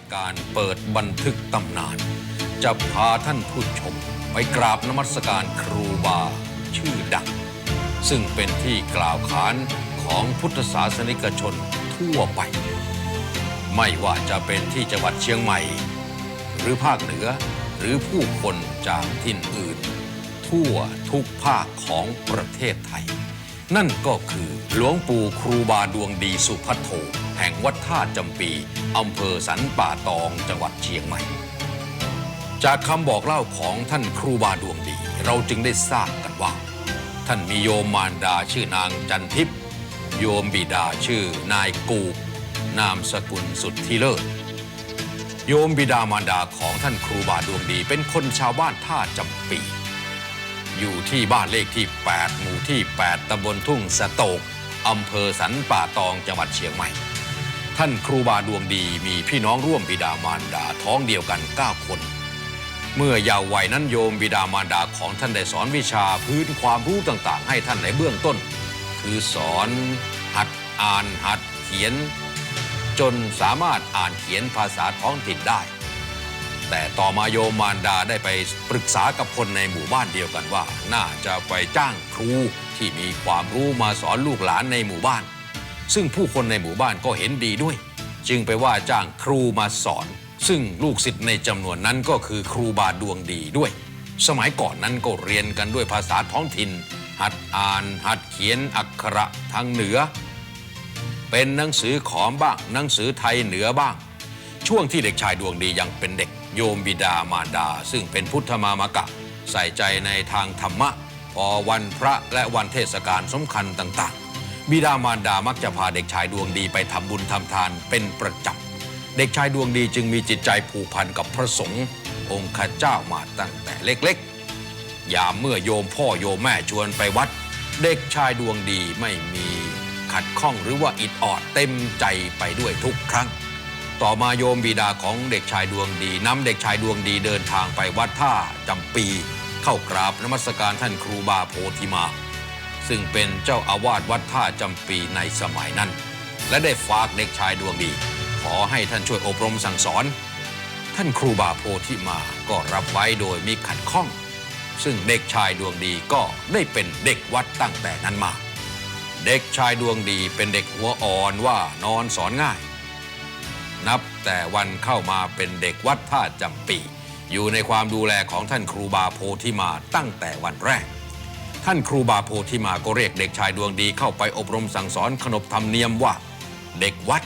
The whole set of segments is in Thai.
ายการเปิดบันทึกตำนาน จะพาท่านผู้ชมไปกราบนมัสการครูบา ชื่อดัง ซึ่งเป็นที่กล่าวขานของพุทธศาสนิกชนทั่วไป ไม่ว่าจะเป็นที่จังหวัดเชียงใหม่ หรือภาคเหนือหรือผู้คนจากถิ่นอื่น ทั่วทุกภาคของประเทศไทย นั่นก็คือหลวงปู่ครูบาดวงดีสุพัทโท แห่งวัดท่าจำปีอำเภอสันป่าตองจังหวัดเชียงใหม่ จากคำบอกเล่าของท่านครูบาดวงดี เราจึงได้ทราบกันว่า ท่านมีโยมมารดาชื่อนางจันทิพย์โยมบิดาชื่อนายกูกนามสกุลสุดที่เลิศโยมบิดามารดาของท่านครูบาดวงดี เป็นคนชาวบ้านท่าจำปี อยู่ที่บ้านเลขที่ 8 หมู่ที่ 8ตำบลทุ่งสะโตกอำเภอสันป่าตองจังหวัดเชียงใหม่ ท่านครูบาดวงดีมีพี่น้องร่วมบิดามารดาท้องเดียวกัน 9 คน เมื่อยาววัยนั้นโยมบิดามารดาของท่านได้สอนวิชาพื้นความรู้ต่างๆ ให้ท่านในเบื้องต้น คือสอนหัดอ่านหัดเขียน จนสามารถอ่านเขียนภาษาท้องถิ่นได้ แต่ต่อมาโยมมารดาได้ไปปรึกษากับคนในหมู่บ้านเดียวกันว่า น่าจะไปจ้างครูที่มีความรู้มาสอนลูกหลานในหมู่บ้าน ซึ่งผู้คนในหมู่บ้านก็เห็นดีด้วย จึงไปว่าจ้างครูมาสอน ซึ่งลูกศิษย์ในจำนวนนั้นก็คือครูบาดวงดีด้วย สมัยก่อนนั้นก็เรียนกันด้วยภาษาท้องถิ่น หัดอ่าน หัดเขียนอักขระทางเหนือ เป็นหนังสือขอมบ้าง หนังสือไทยเหนือบ้าง ช่วงที่เด็กชายดวงดียังเป็นเด็ก โยมบิดามารดา ซึ่งเป็นพุทธมามกะ ใส่ใจในทางธรรมะ พอวันพระและวันเทศกาลสำคัญต่าง บิดามารดามักจะพาเด็กชายดวงดีไปทำบุญทำทานเป็นประจำเด็กชายดวงดีจึงมีจิตใจผูกพันกับพระสงฆ์องค์ข้าเจ้ามาตั้งแต่เล็กๆ ยามเมื่อโยมพ่อโยมแม่ชวนไปวัด เด็กชายดวงดีไม่มีขัดข้องหรือว่าอิดออดเต็มใจไปด้วยทุกครั้ง ต่อมาโยมบิดาของเด็กชายดวงดีนำเด็กชายดวงดีเดินทางไปวัดท่าจำปี เข้ากราบนมัสการท่านครูบาโพธิมา ซึ่งเป็นเจ้าอาวาสวัดท่าจำปีในสมัยนั้น และได้ฝากเด็กชายดวงดี ขอให้ท่านช่วยอบรมสั่งสอน ท่านครูบาโพธิมาก็รับไว้โดยมีขัดข้อง ซึ่งเด็กชายดวงดีก็ได้เป็นเด็กวัดตั้งแต่นั้นมา เด็กชายดวงดีเป็นเด็กหัวอ่อนว่านอนสอนง่าย นับแต่วันเข้ามาเป็นเด็กวัดท่าจำปีอยู่ในความดูแลของท่านครูบาโพธิมาตั้งแต่วันแรก ท่านครูบาโพธิมาก็เรียกเด็กชายดวงดีเข้าไปอบรมสั่งสอนขนบธรรมเนียมว่า เด็กวัด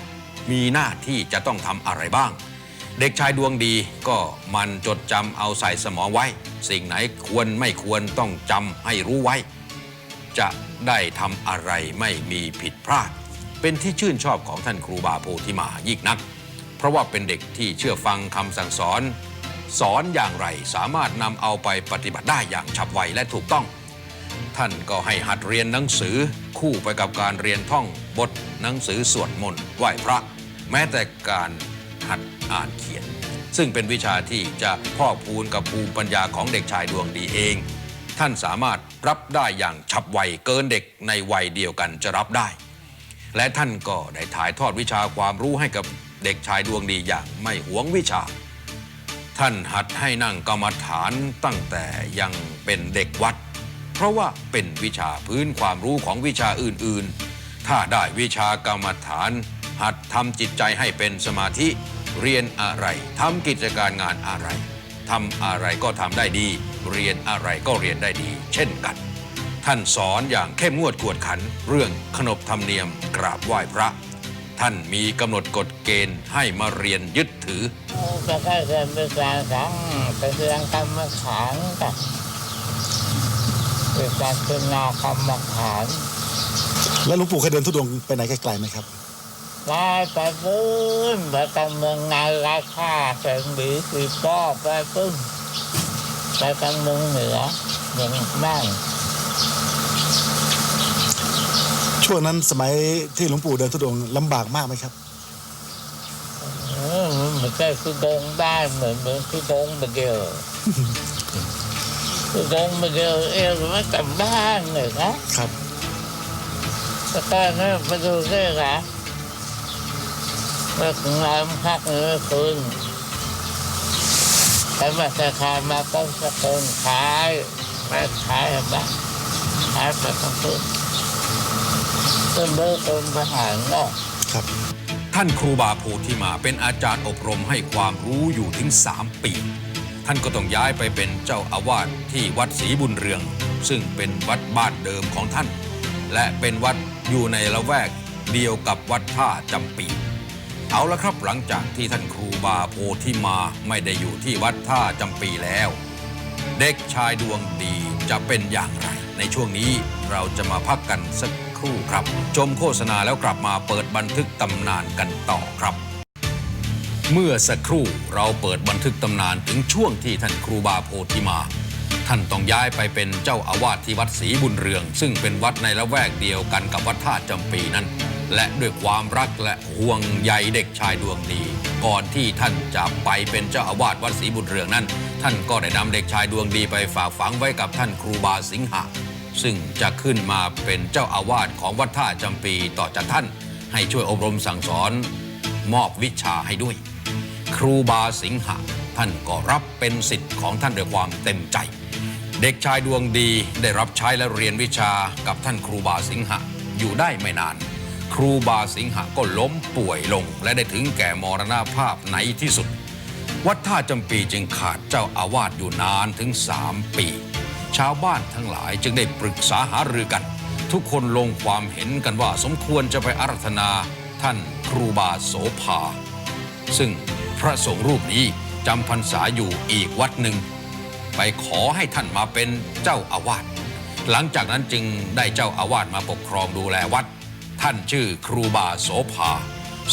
มีหน้าที่จะต้องทำอะไรบ้าง เด็กชายดวงดีก็มันจดจำเอาใส่สมองไว้ สิ่งไหนควรไม่ควรต้องจำให้รู้ไว้ จะได้ทำอะไรไม่มีผิดพลาด เป็นที่ชื่นชอบของท่านครูบาโพธิมายิ่งนัก เพราะว่าเป็นเด็กที่เชื่อฟังคำสั่งสอน สอนอย่างไรสามารถนำเอาไปปฏิบัติได้อย่างฉับไวและถูกต้อง ท่านก็ให้หัดเรียนหนังสือคู่ไปกับการเรียนท่องบทหนังสือสวดมนต์ไหว้พระ แม้แต่การหัดอ่านเขียน ซึ่งเป็นวิชาที่จะพ่อพูนกับภูมิปัญญาของเด็กชายดวงดีเอง ท่านสามารถรับได้อย่างฉับไวเกินเด็กในวัยเดียวกันจะรับได้ และท่านก็ได้ถ่ายทอดวิชาความรู้ให้กับเด็กชายดวงดีอย่างไม่หวงวิชา ท่านหัดให้นั่งกรรมฐานตั้งแต่ยังเป็นเด็กวัด เพราะว่าเป็นวิชาพื้นความรู้ของวิชาอื่นๆ ถ้าได้วิชากรรมฐาน หัดทำจิตใจให้เป็นสมาธิ เรียนอะไรทำกิจการงานอะไรทำอะไรก็ทำได้ดี เรียนอะไรก็เรียนได้ดี เช่นกัน ท่านสอนอย่างเข้มงวดกวดขัน เรื่องขนบธรรมเนียมกราบไหว้พระ ท่านมีกำหนดกฎเกณฑ์ให้มาเรียนยึดถือจะได้เรียนเป็นการสังเป็นเรื่องกรรมฐานกับ เป็นการพิจารณากรรมฐานแล้วหลวงปู่เคยเดินทุดงค์ไปไหนไกลๆไหมครับได้ไปปื้นไปทางเมืองนาราชาเสียงบีสีป้อไปปึ้งไปทางเมืองเหนือเมืองนั่งช่วงนั้นสมัยที่หลวงปู่เดินทุดงค์ลำบากมากไหมครับเออมันก็คือดงได้เหมือนเหมือนคือดงมาเดียว คือดงมาเดียวเอวไม่กลับบ้านเลยนะครับแต่ตอนนั้นไปดูด้วยนะเลิกงานพักเงินคืนแต่มาจะขายมาต้องสกุลขายไม่ขายบ้างขายไปทั้งคืนจนเลิกเป็นทหารนอกครับท่านครูบาโพธิมาเป็นอาจารย์อบรมให้ความรู้อยู่ถึง 3 ปี ท่านก็ต้องย้ายไปเป็นเจ้าอาวาสที่วัดศรีบุญเรือง ซึ่งเป็นวัดบ้านเดิมของท่าน และเป็นวัดอยู่ในละแวกเดียวกับวัดท่าจำปีเอาละครับหลังจากที่ท่านครูบาโพธิมาไม่ได้อยู่ที่วัดท่าจำปีแล้ว เด็กชายดวงดีจะเป็นอย่างไร ในช่วงนี้เราจะมาพักกันสักครู่ครับ ชมโฆษณาแล้วกลับมาเปิดบันทึกตำนานกันต่อครับ เมื่อสักครู่เราเปิดบันทึกตำนานถึงช่วงที่ท่านครูบาโพธิมา ท่านต้องย้ายไปเป็นเจ้าอาวาสที่วัดศรีบุญเรือง ซึ่งเป็นวัดในละแวกเดียวกันกับวัดท่าจำปีนั้น และด้วยความรักและห่วงใยเด็กชายดวงดี ก่อนที่ท่านจะไปเป็นเจ้าอาวาสวัดศรีบุญเรืองนั้น ท่านก็ได้นำเด็กชายดวงดีไปฝากฝังไว้กับท่านครูบาสิงหะซึ่งจะขึ้นมาเป็นเจ้าอาวาสของวัดท่าจำปีต่อจากท่าน ให้ช่วยอบรมสั่งสอน มอบวิชาให้ด้วย ครูบาสิงหะท่านก็รับเป็นสิทธิ์ของท่านด้วยความเต็มใจ เด็กชายดวงดีได้รับใช้และเรียนวิชากับท่านครูบาสิงหะอยู่ได้ไม่นาน ครูบาสิงหะก็ล้มป่วยลง และได้ถึงแก่มรณภาพในที่สุด วัดท่าจำปีจึงขาดเจ้าอาวาสอยู่นานถึงสามปี ชาวบ้านทั้งหลายจึงได้ปรึกษาหารือกัน ทุกคนลงความเห็นกันว่าสมควรจะไปอารัธนาท่านครูบาโสภาซึ่ง พระสงฆ์รูปนี้จำพรรษาอยู่อีกวัดหนึ่ง ไปขอให้ท่านมาเป็นเจ้าอาวาสหลังจากนั้นจึงได้เจ้าอาวาสมาปกครองดูแลวัด ท่านชื่อครูบาโสภา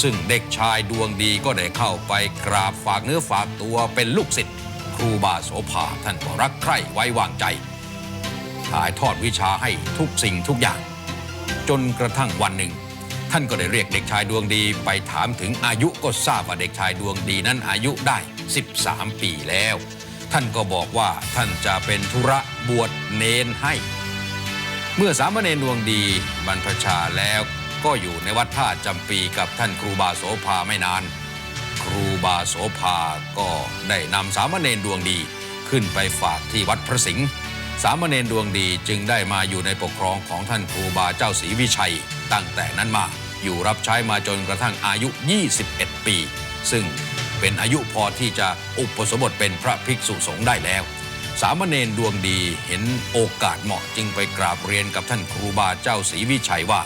ซึ่งเด็กชายดวงดีก็ได้เข้าไปกราบฝากเนื้อฝากตัวเป็นลูกศิษย์ครูบาโสภาท่านก็รักใคร่ไว้วางใจถ่ายทอดวิชาให้ทุกสิ่งทุกอย่าง จนกระทั่งวันหนึ่ง ท่านก็ได้เรียกเด็กชายดวงดีไปถามถึงอายุก็ทราบว่าเด็กชายดวงดีนั้นอายุได้ 13 ปีแล้ว ท่านก็บอกว่าท่านจะเป็นธุระบวชเนนให้ เมื่อสามเณรดวงดีบรรพชาแล้วก็อยู่ในวัดท่าจำปีกับท่านครูบาโสภาไม่นาน ครูบาโสภาก็ได้นำสามเณรดวงดีขึ้นไปฝากที่วัดพระสิงห์สามเณรดวงดีจึงได้มาอยู่ในปกครองของท่านครูบาเจ้าศรีวิชัยตั้งแต่นั้นมา อยู่รับใช้มาจนกระทั่งอายุ 21 ปี ซึ่งเป็นอายุพอที่จะอุปสมบทเป็นพระภิกษุสงฆ์ได้แล้ว สามเณรดวงดีเห็นโอกาสเหมาะจึงไปกราบเรียนกับท่านครูบาเจ้าศรีวิชัยว่า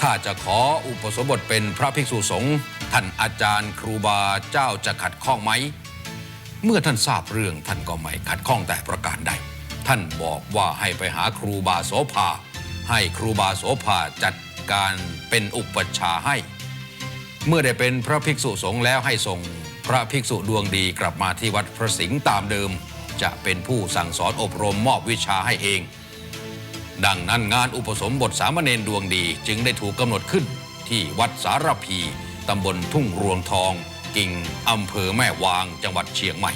ถ้าจะขออุปสมบทเป็นพระภิกษุสงฆ์ท่านอาจารย์ครูบาเจ้าจะขัดข้องไหม เมื่อท่านทราบเรื่องท่านก็ไม่ขัดข้องแต่ประการใด ท่านบอกว่าให้ไปหาครูบาโสภา ให้ครูบาโสภาจัด การเป็นอุปชฌาย์ให้ เมื่อได้เป็นพระภิกษุสงฆ์แล้วให้ส่งพระภิกษุดวงดีกลับมาที่วัดพระสิงห์ตามเดิม จะเป็นผู้สั่งสอนอบรมมอบวิชาให้เอง ดังนั้นงานอุปสมบทสามเณรดวงดีจึงได้ถูกกำหนดขึ้นที่วัดสารพีตำบลทุ่งรวงทอง กิ่งอำเภอแม่วางจังหวัดเชียงใหม่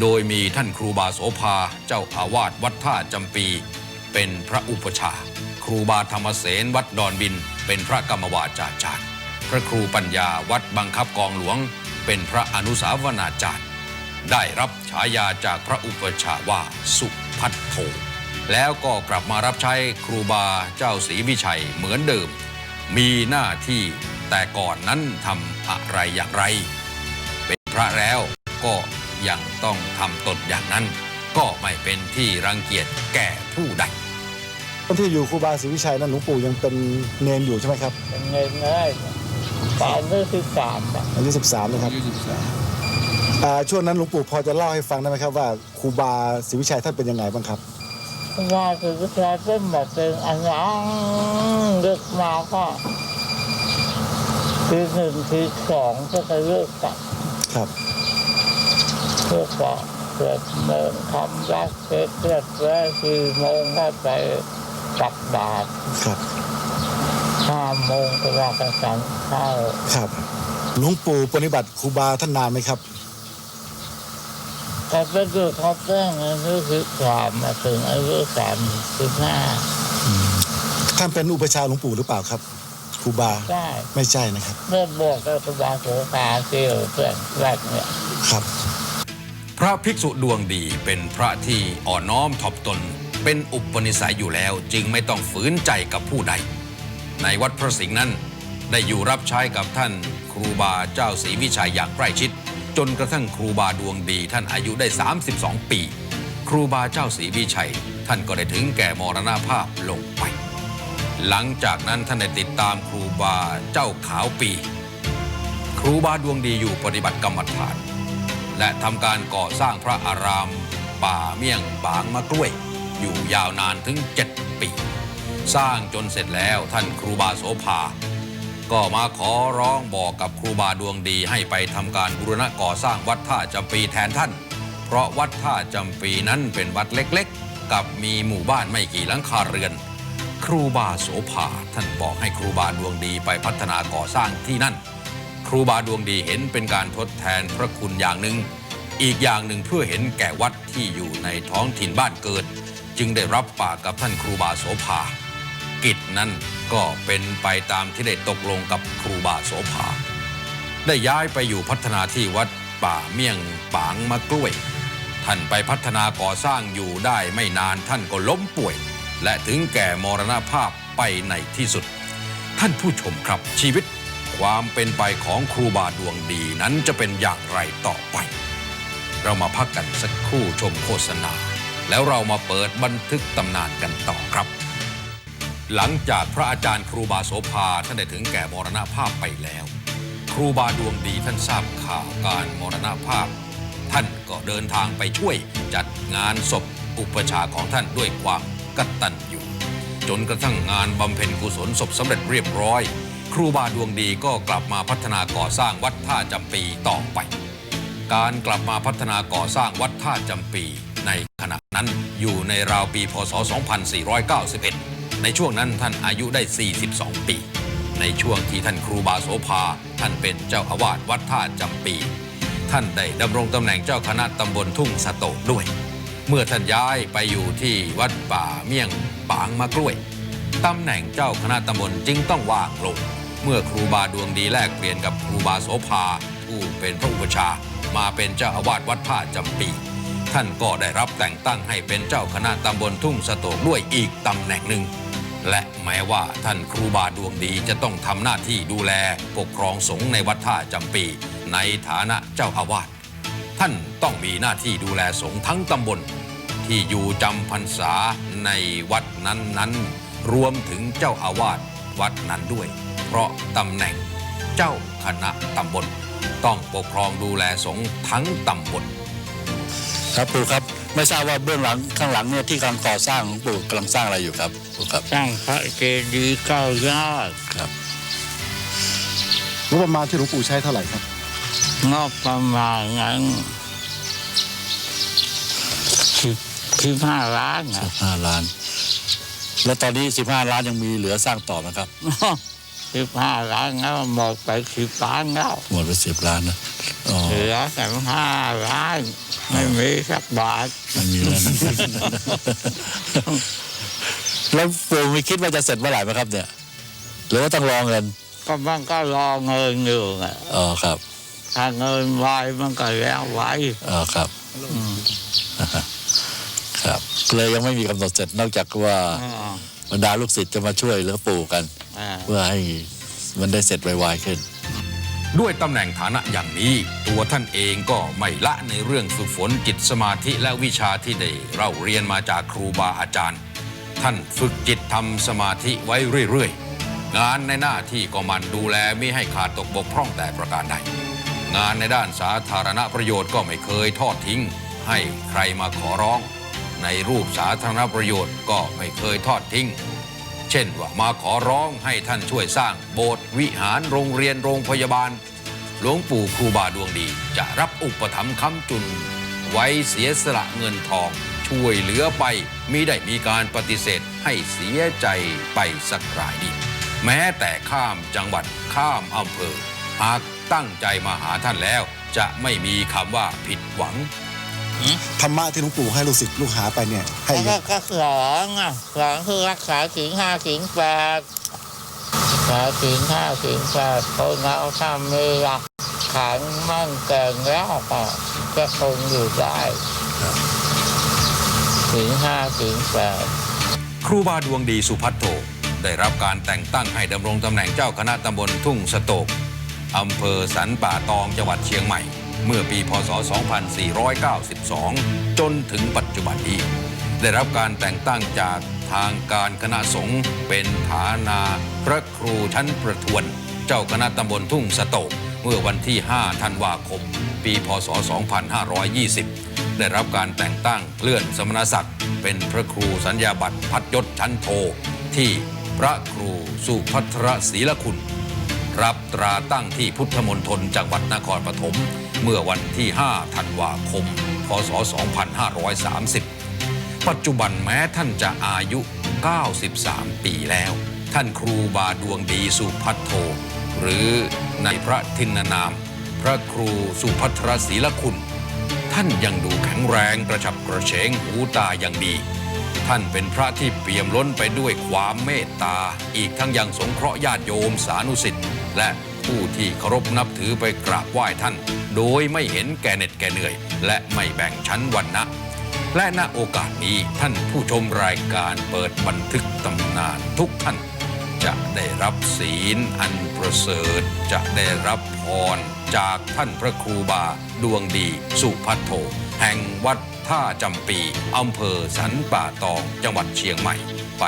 โดยมีท่านครูบาโสภาเจ้าอาวาสวัดท่าจำปี เป็นพระอุปชา ครูบาธรรมเสนวัดดอนบิน เป็นพระกรรมวาจาจารย์ พระครูปัญญาวัดบังคับกองหลวง เป็นพระอนุสาวนาจารย์ ได้รับฉายาจากพระอุปชาว่าสุพัทโธแล้วก็กลับมารับใช้ครูบาเจ้าศรีวิชัยเหมือนเดิม มีหน้าที่แต่ก่อนนั้นทำอะไรอย่างไร เป็นพระแล้วก็ยังต้องทำตนอย่างนั้น ก็ไม่เป็นที่รังเกียจแก่ผู้ใด ตอนที่อยู่ครูบาศรีวิชัยนั้นหลวงปู่ยังเป็นเนนอยู่ใช่ไหมครับเป็นเงินเลยตอนนี้ที่สามอะอายุ13นะครับอ่าช่วงนั้นหลวงปู่พอจะเล่าให้ฟังได้ไหมครับว่าครูบาศรีวิชัยท่านเป็นยังไงบ้างครับว่าคือวิชาเป็นแบบเป็นอันยังเลือกมาก็ทีหนึ่งทีสองก็จะเลิกกันครับ เลิกกันเกิดเดินทำรักเกิดเกิดแรกสี่โมงก็ไป ตักบาตรครับห้าโมงก็ว่ากันสันข้าวครับหลวงปู่ปฏิบัติครูบาท่านนานไหมครับแต่ไปดูเขาเต้งอายุสิบสามมาถึงอายุสามสิบห้าท่านเป็นอุปชฌาย์หลวงปู่หรือเปล่าครับคครูบาใช่ไม่ใช่นะครับเมื่อบวกกับครูบาโสภาที่อยู่เพื่อนแรกเนี่ยครับ พระภิกษุดวงดีเป็นพระที่อ่อนน้อมถ่อมตน เป็นอุปนิสัยอยู่แล้วจึงไม่ต้องฝืนใจกับผู้ใด ในวัดพระสิงห์นั้น ได้อยู่รับใช้กับท่านครูบาเจ้าศรีวิชัยอย่างใกล้ชิด จนกระทั่งครูบาดวงดีท่านอายุได้ 32 ปี ครูบาเจ้าศรีวิชัย ท่านก็ได้ถึงแก่มรณภาพลงไป หลังจากนั้นท่านได้ติดตามครูบาเจ้าขาวปี ครูบาดวงดีอยู่ปฏิบัติกรรมฐาน และทำการก่อสร้างพระอาราม ป่าเมี่ยงบางมะกล้วย อยู่ยาวนานถึง 7 ปี สร้างจนเสร็จแล้วท่านครูบาโสภา ก็มาขอร้องบอกกับครูบาดวงดีให้ไปทำการบูรณะก่อสร้างวัดท่าจำปีแทนท่าน เพราะวัดท่าจำปีนั้นเป็นวัดเล็กๆ กับมีหมู่บ้านไม่กี่หลังคาเรือน ครูบาโสภาท่านบอกให้ครูบาดวงดีไปพัฒนาก่อสร้างที่นั่น ครูบาดวงดีเห็นเป็นการทดแทนพระคุณอย่างหนึ่งอีกอย่างหนึ่งเพื่อเห็นแก่วัดที่อยู่ในท้องถิ่นบ้านเกิด จึงได้รับปากกับท่านครูบาโสภา กิจนั้นก็เป็นไปตามที่ได้ตกลงกับครูบาโสภา ได้ย้ายไปอยู่พัฒนาที่วัดป่าเมี่ยงปางมะกล้วย ท่านไปพัฒนาก่อสร้างอยู่ได้ไม่นานท่านก็ล้มป่วย และถึงแก่มรณภาพไปในที่สุด ท่านผู้ชมครับชีวิตความเป็นไปของครูบาดวงดีนั้นจะเป็นอย่างไรต่อไป เรามาพักกันสักครู่ชมโฆษณา แล้วเรามาเปิดบันทึกตำนานกันต่อครับ หลังจากพระอาจารย์ครูบาโสภาท่านได้ถึงแก่มรณภาพไปแล้ว ครูบาดวงดีท่านทราบข่าวการมรณภาพ ท่านก็เดินทางไปช่วยจัดงานศพอุปชาของท่านด้วยความกตัญญูจนกระทั่งงานบำเพ็ญกุศลศพสำเร็จเรียบร้อย ครูบาดวงดีก็กลับมาพัฒนาก่อสร้างวัดท่าจำปีต่อไป การกลับมาพัฒนาก่อสร้างวัดท่าจำปี นั้นอยู่ในราวปีพศ 2491 ในช่วงนั้นท่านอายุได้ 42 ปี ในช่วงที่ท่านครูบาโสภา ท่านเป็นเจ้าอาวาสวัดท่าจำปี ท่านได้ดำรงตำแหน่งเจ้าคณะตำบลทุ่งสะโตกด้วย เมื่อท่านย้ายไปอยู่ที่วัดป่าเมี่ยงปางมะกล้วยตำแหน่งเจ้าคณะตำบลจึงต้องว่างลง เมื่อครูบาดวงดีแลกเปลี่ยนกับครูบาโสภาผู้เป็นพระอุปชามาเป็นเจ้าอาวาสวัดท่าจำปี ท่านก็ได้รับแต่งตั้งให้เป็นเจ้าคณะตำบลทุ่งสะโตกด้วยอีกตำแหน่งหนึ่ง และแม้ว่าท่านครูบาดวงดีจะต้องทำหน้าที่ดูแลปกครองสงฆ์ในวัดท่าจำปี ในฐานะเจ้าอาวาสท่านต้องมีหน้าที่ดูแลสงฆ์ทั้งตำบล ที่อยู่จำพรรษาในวัดนั้นๆ รวมถึงเจ้าอาวาสวัดนั้นด้วย เพราะตำแหน่งเจ้าคณะตำบล ต้องปกครองดูแลสงฆ์ทั้งตำบล ครับปู่ครับไม่ทราบว่าเบื้องหลังข้างหลังเนี่ยที่กำลังก่อสร้างหลวงปู่กำลังสร้างอะไรอยู่ครับปู่ครับสร้างพระเจดีย์เก้ายอดครับงบประมาณที่หลวงปู่ใช้เท่าไหร่ครับงบประมาณนั้นสิบสิบห้าล้านอะห้าล้าน แล้วตอนนี้15ล้านยังมีเหลือสร้างต่อไหมครับสิบห้าล้านแล้วหมดไปสิบล้านแล้วหมดไปสิบล้านนะอ๋อเหลือแต่ห้าล้าน ไม่มีสักบาทไม่มีแล้วนะ แล้วปู่ไม่คิดว่าจะเสร็จเมื่อไหร่ไหมครับ เนี่ย หรือว่าต้องรอเงินก็มันก็รอเงินอยู่อะอ๋อครับถ้าเงินไวมันก็แล้วไวอ๋อครับอืมครับเลยยังไม่มีกำหนดเสร็จนอกจากว่าอ่าบรรดาลูกศิษย์จะมาช่วยเหลือปู่กัน อ่าเพื่อให้มันได้เสร็จไวๆขึ้น ด้วยตำแหน่งฐานะอย่างนี้ ตัวท่านเองก็ไม่ละในเรื่องฝึกฝนจิตสมาธิและวิชาที่ได้เราเรียนมาจากครูบาอาจารย์ ท่านฝึกจิตทำสมาธิไว้เรื่อยๆ งานในหน้าที่ก็มันดูแลไม่ให้ขาดตกบกพร่องแต่ประการใดงานในด้านสาธารณประโยชน์ก็ไม่เคยทอดทิ้ง ให้ใครมาขอร้อง ในรูปสาธารณประโยชน์ก็ไม่เคยทอดทิ้ง เช่นว่ามาขอร้องให้ท่านช่วยสร้างโบสถ์วิหารโรงเรียนโรงพยาบาล หลวงปู่ครูบาดวงดี จะรับอุปถัมภ์ค้ำจุน ไว้เสียสละเงินทอง ช่วยเหลือไปมิได้มีการปฏิเสธให้เสียใจไปสักรายดีแม้แต่ข้ามจังหวัดข้ามอำเภอ หากตั้งใจมาหาท่านแล้ว จะไม่มีคำว่าผิดหวัง ธรรมะที่หลวงปู่ให้ลูกศิษย์ลูกหาไปเนี่ย ให้แล้วก็ก็สองอะสองคือรักษาศีลห้าศีลแปดหาสินห้าสินแปดคนเราทำมีหลักฐานมั่นแก่งแล้วก็จะคงอยู่ได้สินห้าสินแปด ครูบาดวงดีสุพัทโทได้รับการแต่งตั้งให้ดำรงตำแหน่งเจ้าคณะตำบลทุ่งสโตกอำเภอสันป่าตองจังหวัดเชียงใหม่ เมื่อปีพศ 2492 จนถึงปัจจุบันนี้ ได้รับการแต่งตั้งจากทางการคณะสงฆ์เป็นฐานาพระครูชั้นประทวน เจ้าคณะตำบลทุ่งสโตกเมื่อวันที่ 5 ธันวาคม ปี พศ 2520 ได้รับการแต่งตั้งเลื่อนสมณศักดิ์เป็นพระครูสัญญาบัตรพัดยศชั้นโทที่พระครูสุพัทรศรีละคุณ รับตราตั้งที่พุทธมณฑลจังหวัดนครปฐมเมื่อวันที่ 5 ธันวาคม พศ 2530 ปัจจุบันแม้ท่านจะอายุ 93 ปีแล้ว ท่านครูบาดวงดีสุพัทโท หรือในพระทินนาม พระครูสุพัทรศรีละคุณ ท่านยังดูแข็งแรงกระฉับกระเฉงหูตาอย่างดีท่านเป็นพระที่เปี่ยมล้นไปด้วยความเมตตา อีกทั้งยังสงเคราะห์ญาติโยมสานุสิทธิ์ และผู้ที่เคารพนับถือไปกราบไหว้ท่าน โดยไม่เห็นแก่เหน็ดแก่เหนื่อย และไม่แบ่งชั้นวรรณะและณโอกาสนี้ท่านผู้ชมรายการเปิดบันทึกตำนานทุกท่าน จะได้รับศีลอันประเสริฐจะได้รับพรจากท่านพระครูบา ดวงดีสุพัทโทแห่งวัดท่าจำปีอำเภอสันป่าตองจังหวัดเชียงใหม่ ไป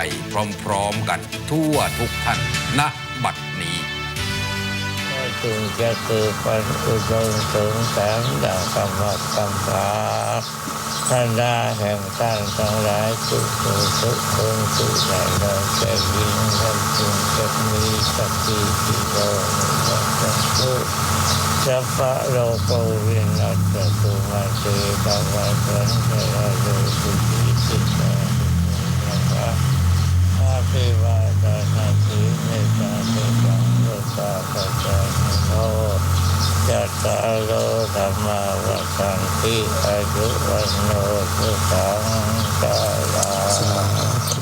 พร้อมๆกันทั่วทุกท่านณนี้ก็ จึงจะเกิดปัญอุดมสงแสงดังกำมัดกำพาท่านดาแห่งท่านทั้งหลายทุกทุกทุกคนทุกในเราจะยิงท่านจึงจะมีสติทิโลนิสังทุกสัพพะโลกวินัสตุมาเตปวะสันเทระโลสุขิติโนนะอาภิวาทนาสีเมตาเมตตา โลกาปัจจโนจัตตาโลธรรมาวัฏันติอายุวันโนสุขังกาลา